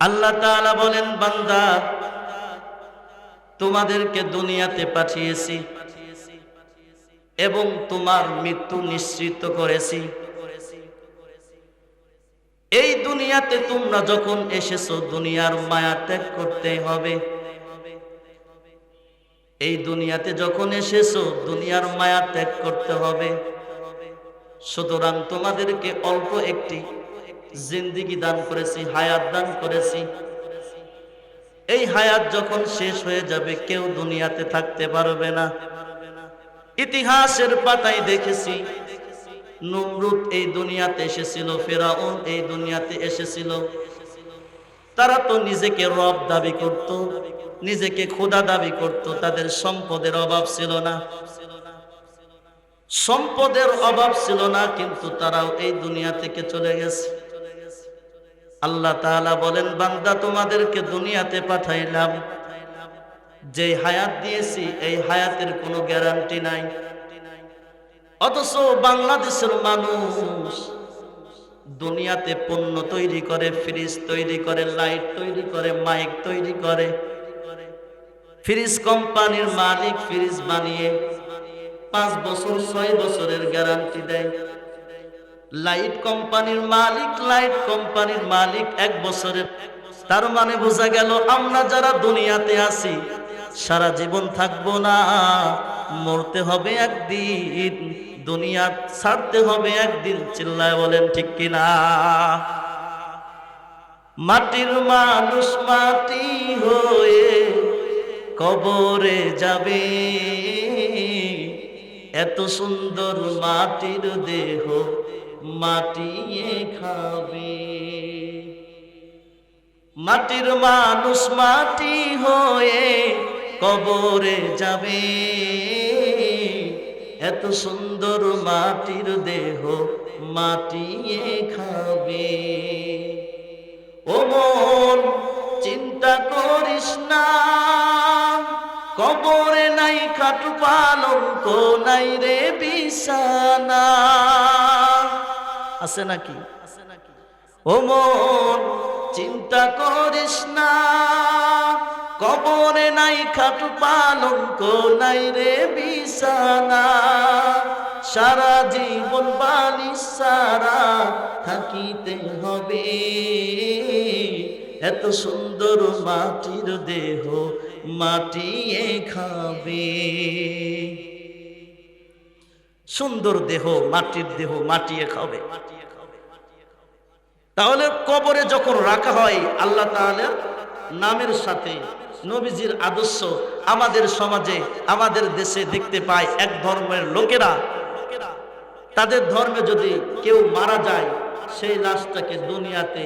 আল্লাহ বলেন, বান্দা, তোমাদেরকে দুনিয়াতে পাঠিয়েছি এবং তোমার মৃত্যু নিশ্চিত করেছি। এই দুনিয়াতে তোমরা যখন এসেছ, দুনিয়ার মায়া ত্যাগ করতে হবে। এই দুনিয়াতে যখন এসেছ, দুনিয়ার মায়া ত্যাগ করতে হবে। সুতরাং তোমাদেরকে অল্প একটি জিন্দিগি দান করেছি, হায়াত দান করেছি। এই হায়াত যখন শেষ হয়ে যাবে, কেউ দুনিয়াতে থাকতে পারবে না। ইতিহাসের পাতায় দেখেছি, নমরুদ এই দুনিয়াতে এসেছিল, ফেরাউন এই দুনিয়াতে এসেছিল। তারা তো নিজেকে রব দাবি করত। নিজেকে খোদা দাবি করত, তাদের সম্পদের অভাব ছিল না। সম্পদের অভাব ছিল না, কিন্তু তারাও এই দুনিয়া থেকে চলে গেছে। আল্লাহ তাআলা বলেন, বান্দা, তোমাদেরকে দুনিয়াতে পাঠাইলাম। যে হায়াত দিয়েছি, এই হায়াতের কোনো গ্যারান্টি নাই। অথচ বাংলাদেশের মানুষ দুনিয়াতে পণ্য তৈরি করে, ফ্রিজ তৈরি করে, লাইট তৈরি করে, মাইক তৈরি করে। ফ্রিজ কোম্পানির মালিক ফ্রিজ বানিয়ে পাঁচ বছর, ছয় বছরের গ্যারান্টি দেয়। লাইট কোম্পানির মালিক, লাইট কোম্পানির মালিক এক বছরের তার মানে বোঝা গেল আমরা যারা দুনিয়াতে আছি, সারা জীবন থাকব না, মরতে হবে একদিন, দুনিয়া ছাড়তে হবে একদিন, চিল্লায় বলেন ঠিক কিনা? মাটির মানুষ মাটি হয়ে কবরে যাবে। এত সুন্দর মাটির দেহ মাটিয়ে খাবে। মাটির মানুষ মাটি হয়ে কবরে যাবে। এত সুন্দর মাটির দেহ মাটিয়ে খাবে। ও মন, চিন্তা করিস না। কবরে নাই, খাটু পালঙ্ক নাই রে বিছানা। আছে নাকি? ও মন, চিন্তা করিস না। কবরে নাই, খাটু পালঙ্ক নাই রে বিছানা। সারা জীবন বালিশ সারা থাকিতে হবে। এত সুন্দর মাটির দেহ মাটিয়ে খাবে। সুন্দর দেহ, মাটির দেহ মাটিয়ে খাবে। তাহলে কবরে যখন রাখা হয়, আল্লাহ তাআলার নামের সাথে নবীজির আদর্শ আমাদের সমাজে, আমাদের দেশে দেখতে পায় এক ধর্মের লোকেরা। তাদের ধর্মে যদি কেউ মারা যায়, সেই লাশটাকে দুনিয়াতে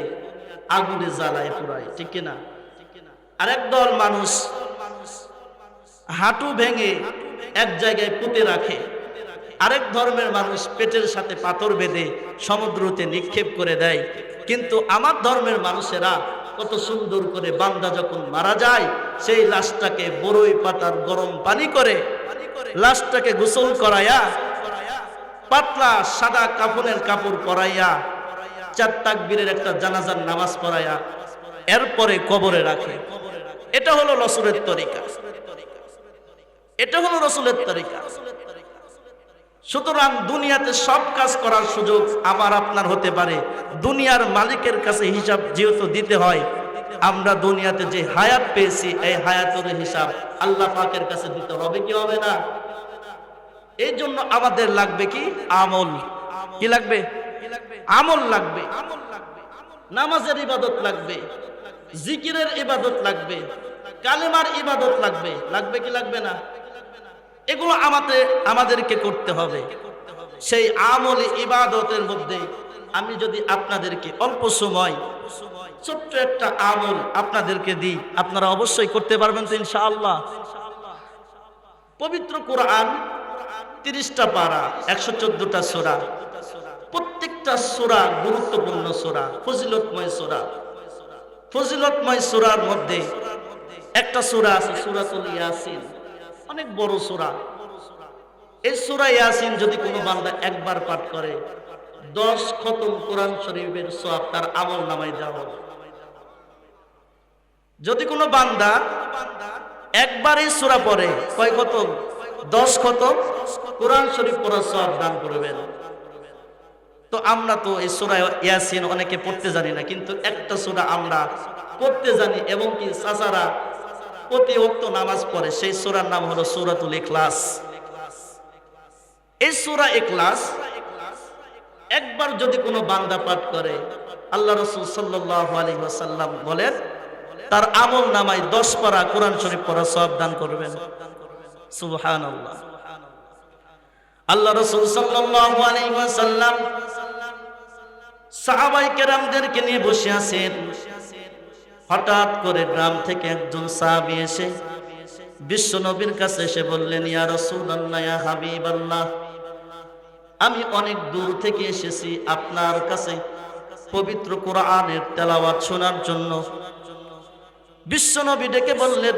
আগুনে জ্বালায় পুরায়, ঠিক কিনা? আরেক দল মানুষ হাঁটু ভেঙে এক জায়গায় পুঁতে রাখে। আরেক ধর্মের মানুষ পেটের সাথে পাথর বেঁধে সমুদ্রতে নিক্ষেপ করে দেয়। কিন্তু আমার ধর্মের মানুষেরা কত সুন্দর করে বান্দা যখন মারা যায়, সেই লাশটাকে বড়ই পাতার গরম পানি করে, লাশটাকে গোসল করায়া পাতলা সাদা কাপড়ের কাপড় পরাইয়া চার তাকবীরের একটা জানাজার নামাজ পড়ায়া এরপরে কবরে রাখে। এটা হলো রসুলের তরিকা। এটা হলো রসুলের তরিকা। সুতরাং দুনিয়াতে সব কাজ করার সুযোগ আমার আপনার হতে পারে। দুনিয়ার মালিকের কাছে হিসাব যেহেতু দিতে হয়, আমরা দুনিয়াতে যে হায়াত পেয়েছি, এই হায়াতের হিসাব আল্লাহ পাকের কাছে দিতে হবে কি হবে না? এই জন্য আমাদের লাগবে কি? আমল। কি লাগবে? আমল লাগবে। নামাজের ইবাদত লাগবে। জিকিরের ইবাদত লাগবে। কালেমার ইবাদত লাগবে। লাগবে কি লাগবে না? এগুলো আমাদের আমাদেরকে করতে হবে। সেই আমল ইবাদতের মধ্যে আমি যদি আপনাদেরকে অল্প সময় ছোট্ট একটা আমল আপনাদেরকে দিই আপনারা অবশ্যই করতে পারবেন তো ইনশাআল্লাহ। পবিত্র কোরআন তিরিশটা পারা একশো চোদ্দটা সোরা। প্রত্যেকটা সোরা, গুরুত্বপূর্ণ সোরা, ফজিলতময় সোরা। ফজিলতময় সোরার মধ্যে একটা সূরা আছে, সূরাতুল ইয়াসিন। অনেক বড় সূরা। এই সূরা ইয়াসিন যদি কোনো বান্দা একবার পাঠ করে, দশ খতম কোরআন শরীফের সওয়াব তার আমল নামায় দেওয়া হবে। যদি কোনো বান্দা একবার এই সূরা পড়ে, কয় খতম? দশ খতম? কোরআন শরীফ পড়ার সওয়াব দান করবেন। তো আমরা তো এই সূরা ইয়াসিন অনেকে পড়তে জানি না, কিন্তু একটা সূরা আমরা পড়তে জানি এবং কি চাচারা প্রতি ওক্ত নামাজ পড়ে, সেই সূরার নাম হলো সূরাতুল ইখলাস। এই সূরা ইখলাস একবার যদি কোনো বান্দা পাঠ করে, আল্লাহ রসুল সাল্লাল্লাহু আলাইহি ওয়াসাল্লাম বলেন, তার আমল নামায় দশ পারা কোরআন শরীফ পড়া সব দান করবেন। সুবহানাল্লাহ। আল্লাহ রসুল সাল্লাল্লাহু আলাইহি ওয়াসাল্লাম সাহাবাই কেরামদেরকে নিয়ে বসে আছেন। হঠাৎ করে গ্রাম থেকে একজন সাহাবী এসে বিশ্ব নবীর কাছে এসে বললেন, ইয়া রাসূলুল্লাহ, ইয়া হাবিবাল্লাহ, আমি অনেক দূর থেকে এসেছি আপনার কাছে পবিত্র কোরআনের তেলাওয়াত শোনার জন্য। বিশ্ব নবী ডেকে বললেন,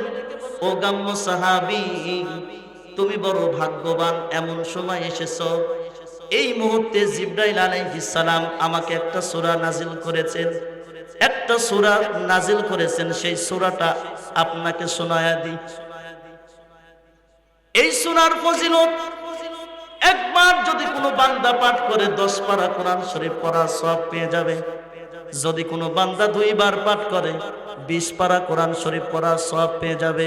ও গাম্য সাহাবী, তুমি বড় ভাগ্যবান, এমন সময় এসেছ এই মুহূর্তে জিব্রাইল সালাম আমাকে একটা সূরা নাজিল করেছেন। একটা সূরা নাজিল করেছেন, সেই সূরাটা আপনাকে শোনায়া দিই। এই সূরার ফজিলত, একবার যদি কোনো বান্দা পাঠ করে দশ পারা কোরআন শরীফ পড়া সব পেয়ে যাবে। যদি কোনো বান্দা দুইবার পাঠ করে বিশ পারা কোরআন শরীফ পড়া সব পেয়ে যাবে।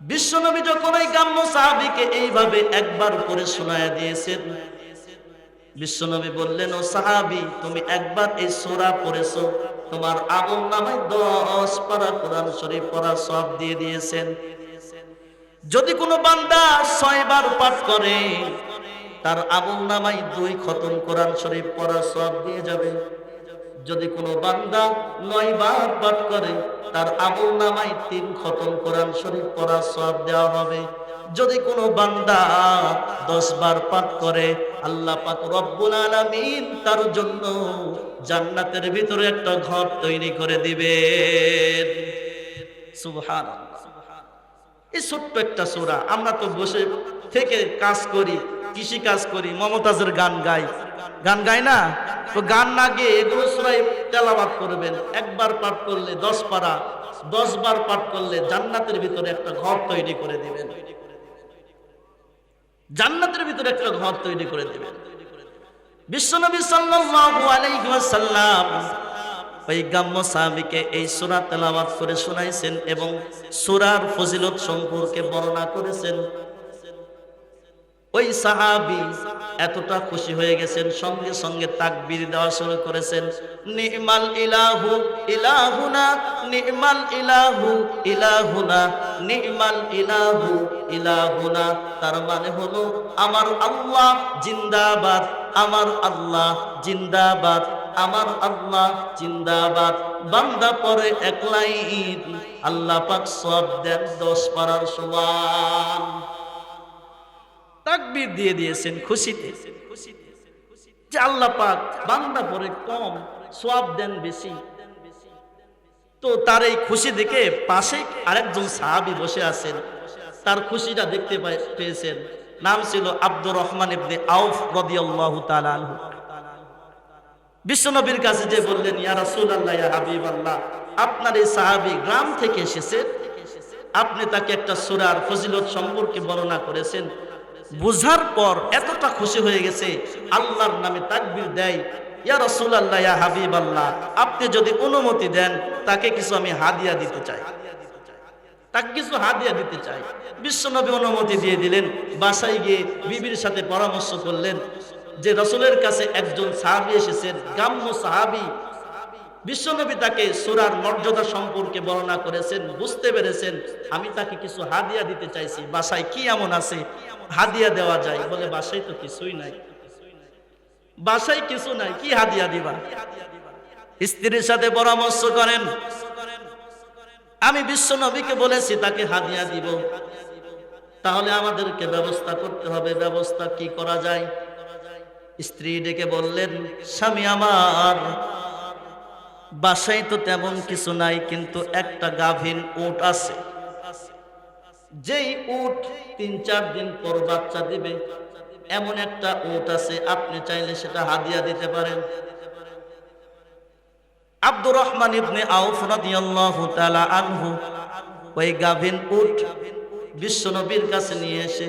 বিশ্বনবী যখন এই গাম্য সাহাবীকে এইভাবে একবার করে শোনায়া দিয়েছেন, বিশ্বনবী বললেন, ও সাহাবী, তুমি একবার এই সূরা পড়েছো। তোমার আমল নামায় দশ পারা কোরআন শরীফ পড়া সব দিয়ে দিয়েছেন। যদি কোনো বান্দা ছয়বার পাঠ করে, তার আমল নামায় দুই খতম কোরআন শরীফ পড়া সব দিয়ে যাবে। যদি কোনো বান্দা নয় বার পাঠ করে, তার আমল নামায় তিন খতম কোরআন শরীফ পড়া সব দেওয়া হবে। যদি কোনো বান্দা দশ বার পাঠ করে, আল্লাহ পাক রব্বুল আলামিন তার জন্য জান্নাতের ভিতরে একটা ঘর তৈরি করে দিবেন। সুবহানাল্লাহ। এই ছোট্ট একটা সূরা, আমরা তো বসে থেকে কাজ করি। কৃষি কাজ করি, মমতাজের গান গাই। গান গাই না? তো গান না গিয়ে এগুলো সবাই তেলাবাদ করবেন। একবার পাঠ করলে দশ পারা, দশ বার পাঠ করলে জান্নাতের ভিতরে একটা ঘর তৈরি করে দিবেন। জান্নাতের ভিতরে একটা ঘর তৈরি করে দিবেন। বিশ্বনবী সাল্লাল্লাহু আলাইহি ওয়াসাল্লাম ওই গাম্য সাহাবীকে এই সূরা তেলাওয়াত করে শোনাইছেন এবং সূরার ফজিলত সম্পর্কে বর্ণনা করেছেন। ওই সাহাবি এতটা খুশি হয়ে গেছেন, সঙ্গে সঙ্গে তাকবীর দেওয়া শুরু করেছেন। নিমাল ইলাহু ইলাহুনা, নিমাল ইলাহু ইলাহুনা, নিমাল ইলাহু ইলাহুনা। তার মানে হলো, আমার আল্লাহ জিন্দাবাদ, আমার আল্লাহ জিন্দাবাদ, আমার আল্লাহ জিন্দাবাদ। বান্দা পরে একলাই আল্লাহ পাক সব দেন দশ পারার সমান। তাকবীর দিয়ে দিয়েছেন খুশিতে। যে আল্লাহ পাক বান্দা পরে কম সব দেন বেশি। তো তার এই খুশি দেখে পাশে আরেকজন সাহাবি বসে আছেন। তার খুশিটা দেখতে পেয়েছেন। নাম ছিল আব্দুর রহমান ইবনে আউফ রাদিয়াল্লাহু তাআলা আনহু। বিশ্বনবীর কাছে যে বললেন, ইয়া রাসূলুল্লাহ, ইয়া হাবিবাল্লাহ, আপনার এই সাহাবী গ্রাম থেকে এসেছেন আপনি তাকে একটা সূরার ফজিলত সম্পর্কে বর্ণনা করেছেন। বুঝার পর এতটা খুশি হয়ে গেছে, আল্লাহর নামে তাকবীর দেয়, ইয়া রাসূলুল্লাহ, ইয়া হাবিবাল্লাহ, আপনি যদি অনুমতি দেন, তাকে কিছু আমি হাদিয়া দিতে চাই। তাকে কিছু হাদিয়া দিতে চাই। বিশ্বনবী অনুমতি দিয়ে দিলেন, বাসায় গিয়ে বিবির সাথে পরামর্শ করলেন যে, রসুলের কাছে একজন সাহাবি এসেছেন, গ্রাম্য সাহাবি বিশ্বনবী তাকে সুরার মর্যাদা সম্পর্কে বর্ণনা করেছেন, বুঝতে পেরেছেন। আমি তাকে কিছু হাদিয়া দিতে চাইছি। বাসায় কি এমন আছে? হাদিয়া দেওয়া যায়। বলে, বাসায় তো কিছুই নাই। বাসায় কিছু নাই। কি হাদিয়া দিবা? স্ত্রীর সাথে পরামর্শ করেন। আমি বিশ্ব নবীকে বলেছি, তাকে হাদিয়া দিব। তাহলে আমাদেরকে ব্যবস্থা করতে হবে। ব্যবস্থা কি করা যায়? স্ত্রী ডেকে বললেন, স্বামী আমার বাসায় তো তেমন কিছু নাই, কিন্তু একটা গাভীন উট আছে। যেই উট তিন চার দিন পর বাচ্চা দিবে, এমন একটা উট আছে, আপনি চাইলে সেটা হাদিয়া দিতে পারেন। আব্দুর রহমান ইবনে আউফ রাদিয়াল্লাহু তাআলা আনহু ওই গাভীন উট বিশ্বনবীর কাছে নিয়ে এসে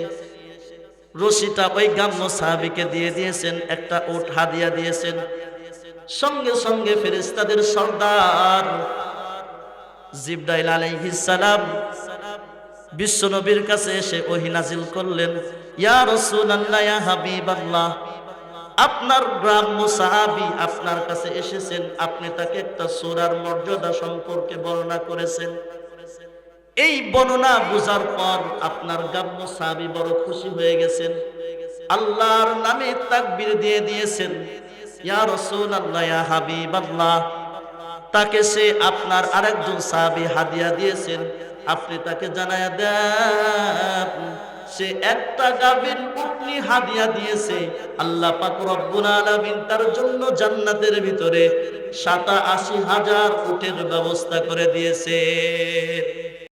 রশিটা ওই গাম্য সাহাবিকে দিয়ে দিয়েছেন, একটা উট হাদিয়া দিয়েছেন। সঙ্গে সঙ্গে ফেরেশতাদের সর্দার জিবরাইল আলাইহিস সালাম বিশ্বনবীর কাছে এসে ওহি নাজিল করলেন, ইয়া রাসূলুল্লাহ, ইয়া হাবিবাল্লাহ, আপনার গ্রাম্য সাহাবী আপনার কাছে এসেছেন, আপনি তাকে একটা সূরার মর্যাদা সম্পর্কে বর্ণনা করেছেন। এই বর্ণনা বোঝার পর আপনার গ্রাম্য সাহাবী বড় খুশি হয়ে গেছেন। আল্লাহর নামে তাকবীর দিয়ে দিয়েছেন। ইয়া রাসূলুল্লাহ, ইয়া তাকে সে আপনার আরেকজন সাহাবী হাদিয়া দিয়েছেন। আপনি তাকে জানায়া দেন, সে একটা গাভীর উটনি হাদিয়া দিয়েছে। আল্লাহ পাক রব্বুল আলামিন তার জন্য জান্নাতের ভিতরে সাতা আশি হাজার উটের ব্যবস্থা করে দিয়েছে।